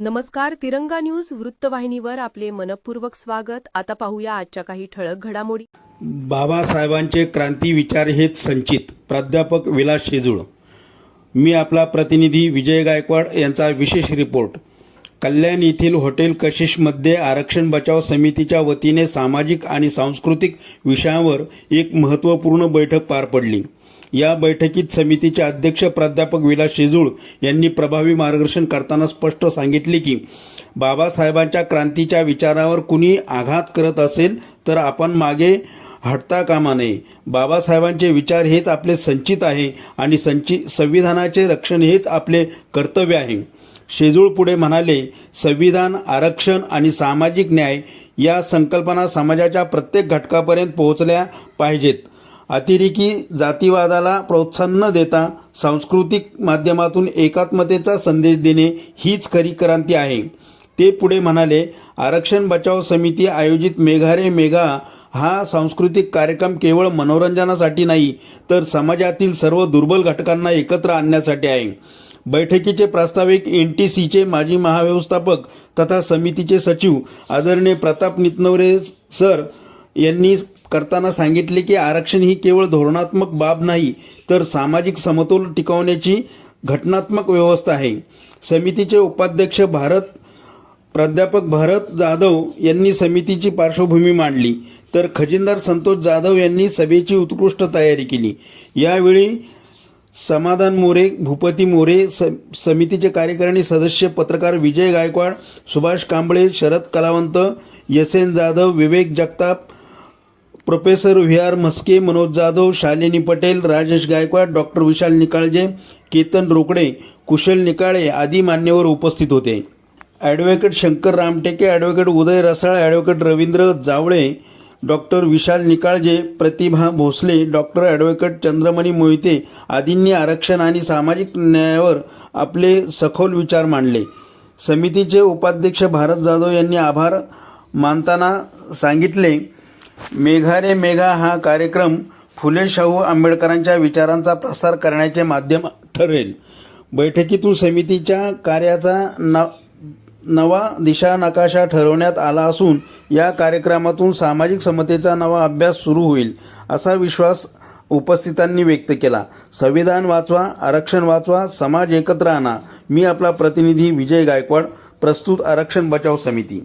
नमस्कार तिरंगा न्यूज वृत्तवाहिनीवर आपले मनपूर्वक स्वागत. आता पाहूया आजच्या काही ठळक घडामोडी. बाबासाहेबांचे क्रांती विचार हेच संचित. प्राध्यापक विलास शेजूळ. मी आपला प्रतिनिधी विजय गायकवाड यांचा विशेष रिपोर्ट. कल्याण येथील हॉटेल कशिशमध्ये आरक्षण बचाव समितीच्या वतीने सामाजिक आणि सांस्कृतिक विषयावर एक महत्त्वपूर्ण बैठक पार पडली. या बैठकीत समितीचे अध्यक्ष प्राध्यापक विलास शेजूळ यांनी प्रभावी मार्गदर्शन करताना स्पष्ट सांगितले की बाबासाहेबांच्या क्रांतीच्या विचारावर कुणी आघात करत असेल तर आपण मागे हटता कामा नये. बाबासाहेबांचे विचार हेच आपले संचित आहे आणि संचि संविधानाचे रक्षण हेच आपले कर्तव्य आहे. शेजूळ पुढे म्हणाले संविधान आरक्षण आणि सामाजिक न्याय या संकल्पना समाजाच्या प्रत्येक घटकापर्यंत पोहोचल्या पाहिजेत. अतिरेकी जातीवादाला प्रोत्साहन न देता सांस्कृतिक माध्यमातून एकात्मतेचा संदेश देणे हीच खरी क्रांती आहे. ते पुढे म्हणाले आरक्षण बचाव समिती आयोजित मेघारे मेघा हा सांस्कृतिक कार्यक्रम केवळ मनोरंजनासाठी नाही तर समाजातील सर्व दुर्बल घटकांना एकत्र आणण्यासाठी आहे. बैठकीचे प्रास्ताविक एन टी सीचे माजी महाव्यवस्थापक तथा समितीचे सचिव आदरणीय प्रताप नितनवरे सर यांनी करताना सांगितले की आरक्षण ही केवळ धोरणात्मक बाब नाही तर सामाजिक समतोल टिकवण्याची घटनात्मक व्यवस्था आहे. समितीचे उपाध्यक्ष भारत प्राध्यापक भारत जाधव यांनी समितीची पार्श्वभूमी मांडली तर खजिनदार संतोष जाधव यांनी सभेची उत्कृष्ट तयारी केली. यावेळी समाधान मोरे भूपती मोरे स समितीचे कार्यकारिणी सदस्य पत्रकार विजय Gaikwad Subhash Kamble Sharad Kalawant Yasin Jadhav Vivek Jagtap professor V R Mhaske Manoj Jadhav Shalini Patel Rajesh Gaikwad doctor Vishal Nikalje Ketan Rokade Kushal Nikale आदी मान्यवर उपस्थित होते. Advocate Shankar Ramteke advocate Uday Rasal advocate Ravindra Jawale doctor Vishal Nikalje Pratibha Bhosale doctor advocate Chandramani Mohite आदींनी आरक्षण आणि सामाजिक न्यायावर आपले सखोल विचार मांडले. समितीचे उपाध्यक्ष भारत जाधव यांनी आभार मानताना सांगितले. मेघारे मेघा हा कार्यक्रम फुले शाहू आंबेडकरांच्या विचारांचा प्रसार करण्याचे माध्यम ठरेल. बैठकीतून समितीच्या कार्याचा न नवा दिशा नकाशा ठरवण्यात आला असून या कार्यक्रमातून सामाजिक समतेचा नवा अभ्यास सुरू होईल असा विश्वास उपस्थितांनी व्यक्त केला. संविधान वाचवा आरक्षण वाचवा समाज एकत्र आणा. मी आपला प्रतिनिधी विजय गायकवाड प्रस्तुत आरक्षण बचाव समिती.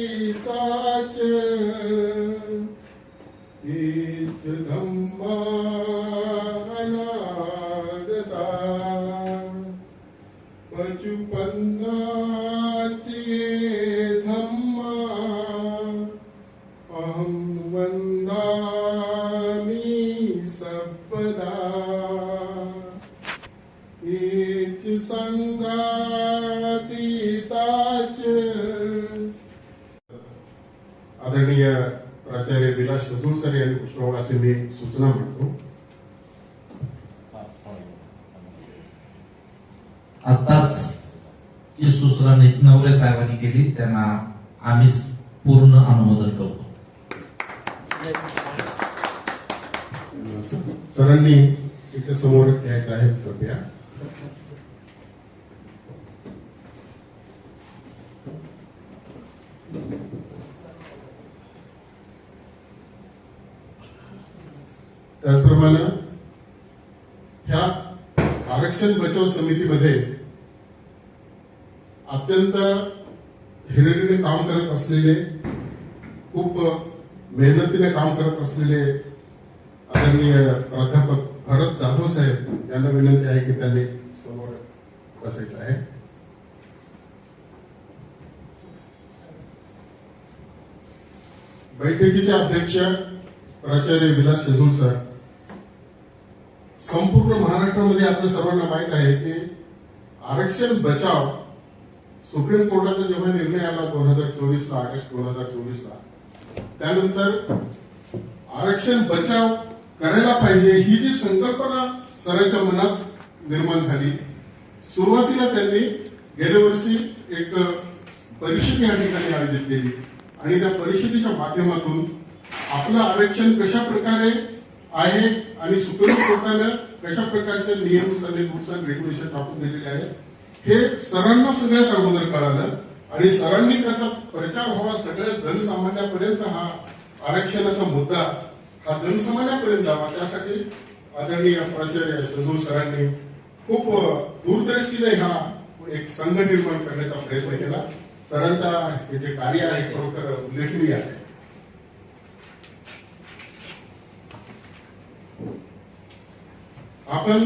आदरणीय प्राचार्य विलास सदूर सर यांनी पुष्पवळ असे मी सूचना म्हणतो. आताच जी सूचना नवरे साहेबांनी केली त्यांना आम्ही पूर्ण अनुमोदन करतो. सरांनी इथे समोर यायचं आहे कृपया त्याचप्रमाणे ह्या आरक्षण बचाव समितीमध्ये अत्यंत हिरिरीने काम करत असलेले खूप मेहनतीने काम करत असलेले आदरणीय प्राध्यापक भरत जाधव साहेब यांना विनंती आहे की त्यांनी समोर बसायचं आहे. बैठकीचे अध्यक्ष प्राचार्य विलास शेजूळ सर संपूर्ण महाराष्ट्रामध्ये आपल्या सर्वांना माहीत आहे की आरक्षण बचाव सुप्रीम कोर्टाचा जेव्हा निर्णय आला दोन हजार चोवीसला ऑगस्ट दोन हजार चोवीसला त्यानंतर आरक्षण बचाव करायला पाहिजे ही जी संकल्पना सरांच्या मनात निर्माण झाली. सुरुवातीला त्यांनी गेल्या वर्षी एक परिषद या ठिकाणी आयोजित केली आणि त्या परिषदेच्या माध्यमातून आपलं आरक्षण कशा प्रकारे आहे आणि सुप्रीम कोर्टानं कशा प्रकारचे नियम आणि रूल्स रेग्युलेशन टाकून दिलेले आहेत हे सरांना सगळ्यात अगोदर कळालं. आणि सरांनी त्याचा प्रचार व्हावा सगळ्या जनसामान्यापर्यंत हा आरक्षणाचा मुद्दा हा जनसामान्यापर्यंत जावा त्यासाठी आदरणीय प्राचार्य सदू सरांनी खूप दूरदृष्टीने हा एक संघ निर्माण करण्याचा प्रयत्न केला. सरांचा हे जे कार्य आहे खरोखर उल्लेखनीय आहे. आपण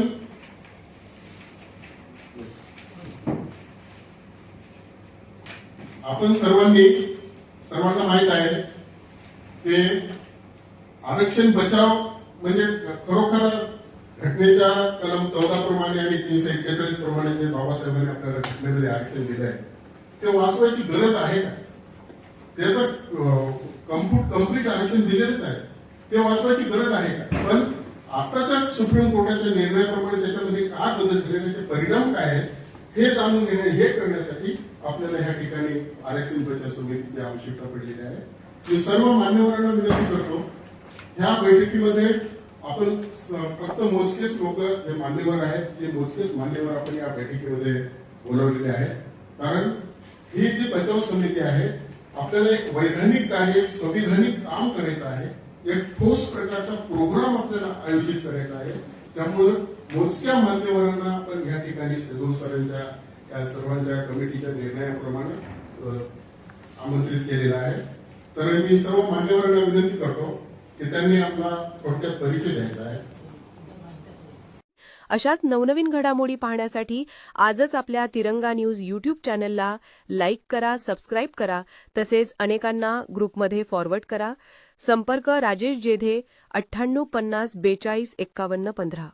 आपण सर्वांनी सर्वांना माहीत आहे ते आरक्षण बचाव म्हणजे खरोखर घटनेच्या कलम चौदा प्रमाणे आणि तीनशे एक्केचाळीस प्रमाणे जे बाबासाहेबांनी आपल्याला घटनेमध्ये आरक्षण दिलं आहे ते वाचवायची गरज आहे का? ते तर कंप्लीट आरक्षण दिलेलंच आहे. ते वाचवायची गरज आहे का? पण आताच्या सुप्रीम कोर्टाच्या निर्णयाप्रमाणे त्याच्यामध्ये काय बदल झाले त्याचे परिणाम काय आहेत हे जाणून घेणे हे करण्यासाठी आपल्याला ह्या ठिकाणी आरक्षण बचाव समितीची आवश्यकता पडलेली आहे. मी सर्व मान्यवरांना विनंती करतो ह्या बैठकीमध्ये आपण फक्त मोजकेच लोक जे मान्यवर आहेत ते मोजकेच मान्यवर आपण या बैठकीमध्ये बोलवलेले आहेत. कारण ही जी बचाव समिती आहे आपल्याला एक वैधानिक कार्य संविधानिक काम करायचं आहे एक ठोस प्रकारचा प्रोग्राम आपल्याला आयोजित करायचा आहे. त्यामुळं मोजक्या मान्यवरांना आपण या ठिकाणी सेजूर सरांच्या या सर्वांच्या कमिटीच्या निर्णयाप्रमाणे आमंत्रित केलेला आहे. तर मी सर्व मान्यवरांना विनंती करतो की त्यांनी आपला थोडक्यात परिचय द्यायचा आहे. अशाच नवनवीन घडामोडी पाहण्यासाठी आजच आपल्या तिरंगा न्यूज यूट्यूब चॅनलला लाईक करा सबस्क्राईब करा. तसेच अनेकांना ग्रुपमध्ये फॉरवर्ड करा. संपर्क राजेश जेधे अठ्ठ्याण्णव पन्नास बेचाळीस एक्कावन्न पंधरा.